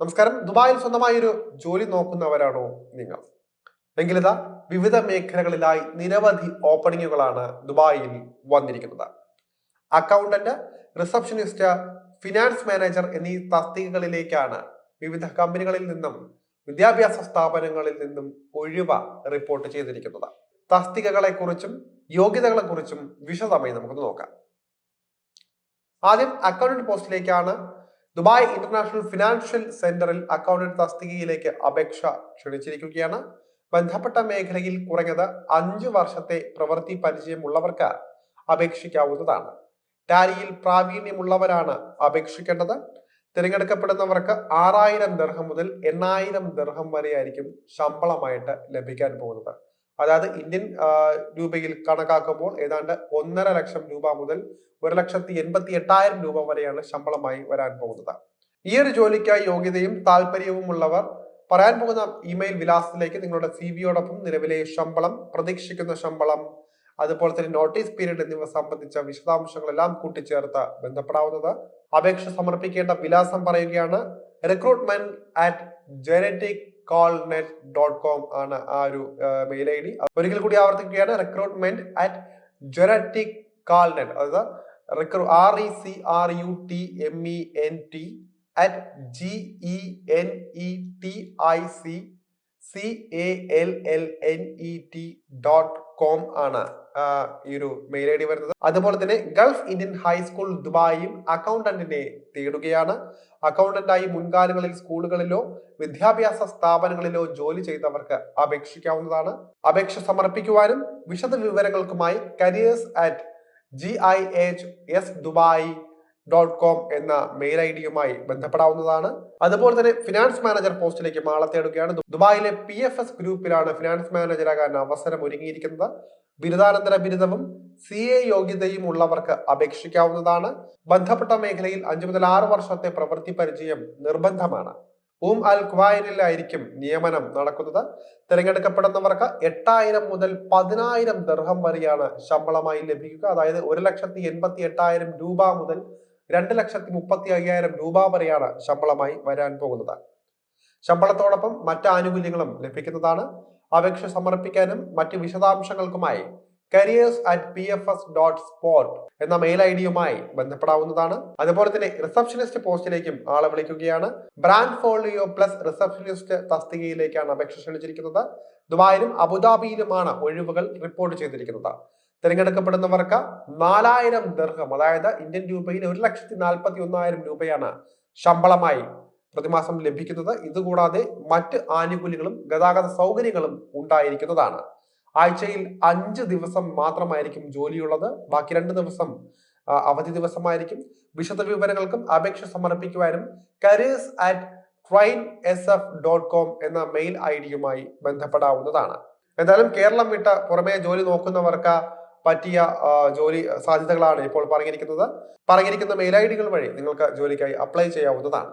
നമസ്കാരം. ദുബായിൽ സ്വന്തമായി ഒരു ജോലി നോക്കുന്നവരാണോ നിങ്ങൾ? എങ്കിലിതാ വിവിധ മേഖലകളിലായി നിരവധി ഓപ്പണിങ്ങുകളാണ് ദുബായിൽ വന്നിരിക്കുന്നത്. അക്കൗണ്ടന്റ് റിസപ്ഷനിസ്റ്റ് ഫിനാൻസ് മാനേജർ എന്നീ തസ്തികകളിലേക്കാണ് വിവിധ കമ്പനികളിൽ നിന്നും വിദ്യാഭ്യാസ സ്ഥാപനങ്ങളിൽ നിന്നും ഒഴിവ റിപ്പോർട്ട് ചെയ്തിരിക്കുന്നത്. തസ്തികകളെ കുറിച്ചും യോഗ്യതകളെ കുറിച്ചും വിശദമായി നമുക്ക് നോക്കാം. ആദ്യം അക്കൗണ്ടന്റ് പോസ്റ്റിലേക്കാണ് ദുബായ് ഇന്റർനാഷണൽ ഫിനാൻഷ്യൽ സെന്ററിൽ അക്കൗണ്ടന്റ് തസ്തികയിലേക്ക് അപേക്ഷ ക്ഷണിച്ചിരിക്കുകയാണ്. ബന്ധപ്പെട്ട മേഖലയിൽ കുറഞ്ഞത് അഞ്ചു വർഷത്തെ പ്രവൃത്തി പരിചയമുള്ളവർക്ക് അപേക്ഷിക്കാവുന്നതാണ്. ടാലിയിൽ പ്രാവീണ്യമുള്ളവരാണ് അപേക്ഷിക്കേണ്ടത്. തിരഞ്ഞെടുക്കപ്പെടുന്നവർക്ക് ആറായിരം ദർഹം മുതൽ എണ്ണായിരം ദർഹം വരെയായിരിക്കും ശമ്പളമായിട്ട് ലഭിക്കാൻ പോകുന്നത്. അതായത് ഇന്ത്യൻ രൂപയിൽ കണക്കാക്കുമ്പോൾ ഏതാണ്ട് ഒന്നര ലക്ഷം രൂപ മുതൽ ഒരു ലക്ഷത്തി എൺപത്തി എട്ടായിരം രൂപ വരെയാണ് ശമ്പളമായി വരാൻ പോകുന്നത്. ഈ ഒരു ജോലിക്കായി യോഗ്യതയും താല്പര്യവും ഉള്ളവർ പറയാൻ പോകുന്ന ഇമെയിൽ വിലാസത്തിലേക്ക് നിങ്ങളുടെ സി വിയോടൊപ്പം നിലവിലെ ശമ്പളം പ്രതീക്ഷിക്കുന്ന ശമ്പളം അതുപോലെ തന്നെ നോട്ടീസ് പീരീഡ് എന്നിവ സംബന്ധിച്ച വിശദാംശങ്ങളെല്ലാം കൂട്ടിച്ചേർത്ത് ബന്ധപ്പെടാവുന്നത്. അപേക്ഷ സമർപ്പിക്കേണ്ട വിലാസം പറയുകയാണ് recruitment at genetic call net dot com ആണ് ആ ഒരു മെയിൽ ഐ ഡി. ഒരിക്കൽ കൂടി ആവർത്തിക്കുകയാണ്. Recruitment at genetic call net അതായത് recruit R E C R U T M E N T at G E N E T I C C A L L N E T dot com ആണ് ഈ ഒരു mail I D വരുന്നത്. അതുപോലെ തന്നെ Gulf Indian high school ദുബായും അക്കൗണ്ടന്റിനെ തേടുകയാണ്. അക്കൗണ്ടന്റായി മുൻകാലങ്ങളിൽ സ്കൂളുകളിലോ വിദ്യാഭ്യാസ സ്ഥാപനങ്ങളിലോ ജോലി ചെയ്തവർക്ക് അപേക്ഷിക്കാവുന്നതാണ്. അപേക്ഷ സമർപ്പിക്കുവാനും വിശദ വിവരങ്ങൾക്കുമായി careers at G I H S Dubai dot com എന്ന മെയിൽ ഐ ഡിയുമായി ബന്ധപ്പെടാവുന്നതാണ്. അതുപോലെ തന്നെ ഫിനാൻസ് മാനേജർ പോസ്റ്റിലേക്ക് മാള തേടുകയാണ് ദുബായിലെ പി എഫ് എസ് ഗ്രൂപ്പിലാണ് ഫിനാൻസ് മാനേജരാകാൻ അവസരം ഒരുങ്ങിയിരിക്കുന്നത്. ബിരുദാനന്തര ബിരുദവും സി എ യോഗ്യതയും ഉള്ളവർക്ക് അപേക്ഷിക്കാവുന്നതാണ്. ബന്ധപ്പെട്ട മേഖലയിൽ അഞ്ചു മുതൽ ആറ് വർഷത്തെ പ്രവൃത്തി പരിചയം നിർബന്ധമാണ്. ഉം അൽ ക്വായനിലായിരിക്കും നിയമനം നടക്കുന്നത്. തിരഞ്ഞെടുക്കപ്പെടുന്നവർക്ക് എട്ടായിരം മുതൽ പതിനായിരം ദർഹം വരെയാണ് ശമ്പളമായി ലഭിക്കുക. അതായത് ഒരു ലക്ഷത്തി എൺപത്തി എട്ടായിരം രൂപ മുതൽ രണ്ട് ലക്ഷത്തി മുപ്പത്തി അയ്യായിരം രൂപ വരെയാണ് ശമ്പളമായി വരാൻ പോകുന്നത്. ശമ്പളത്തോടൊപ്പം മറ്റ് ആനുകൂല്യങ്ങളും ലഭിക്കുന്നതാണ്. അപേക്ഷ സമർപ്പിക്കാനും മറ്റ് വിശദാംശങ്ങൾക്കുമായി careers at P F S dot sport എന്ന മെയിൽ ഐ ഡിയുമായി ബന്ധപ്പെടാവുന്നതാണ്. അതുപോലെ തന്നെ റിസപ്ഷനിസ്റ്റ് പോസ്റ്റിലേക്കും ആളെ വിളിക്കുകയാണ്. ബ്രാൻഡ് ഫോളിയോ പ്ലസ് റിസപ്ഷനിസ്റ്റ് തസ്തികയിലേക്കാണ് അപേക്ഷ ക്ഷണിച്ചിരിക്കുന്നത്. ദുബായിലും അബുദാബിയിലുമാണ് ഒഴിവുകൾ റിപ്പോർട്ട് ചെയ്തിരിക്കുന്നത്. തിരഞ്ഞെടുക്കപ്പെടുന്നവർക്ക് നാലായിരം ദർഹം അതായത് ഇന്ത്യൻ രൂപയിൽ ഒരു ലക്ഷത്തി നാൽപ്പത്തി ഒന്നായിരം രൂപയാണ് ശമ്പളമായി പ്രതിമാസം ലഭിക്കുന്നത്. ഇതുകൂടാതെ മറ്റ് ആനുകൂല്യങ്ങളും ഗതാഗത സൗകര്യങ്ങളും ഉണ്ടായിരിക്കുന്നതാണ്. ആഴ്ചയിൽ അഞ്ച് ദിവസം മാത്രമായിരിക്കും ജോലിയുള്ളത്. ബാക്കി രണ്ട് ദിവസം അവധി ദിവസമായിരിക്കും. വിശദ വിവരങ്ങൾക്കും അപേക്ഷ സമർപ്പിക്കുവാനും careers at train S F dot com എന്ന മെയിൽ ഐ ഡിയുമായി ബന്ധപ്പെടാവുന്നതാണ്. എന്തായാലും കേരളം വിട്ട പുറമേ ജോലി നോക്കുന്നവർക്ക് പറ്റിയ ജോലി സാധ്യതകളാണ് ഇപ്പോൾ പറഞ്ഞിരിക്കുന്നത്. പറഞ്ഞിരിക്കുന്ന മെയിൽ ഐ ഡികൾ വഴി നിങ്ങൾക്ക് ജോലിക്കായി അപ്ലൈ ചെയ്യാവുന്നതാണ്.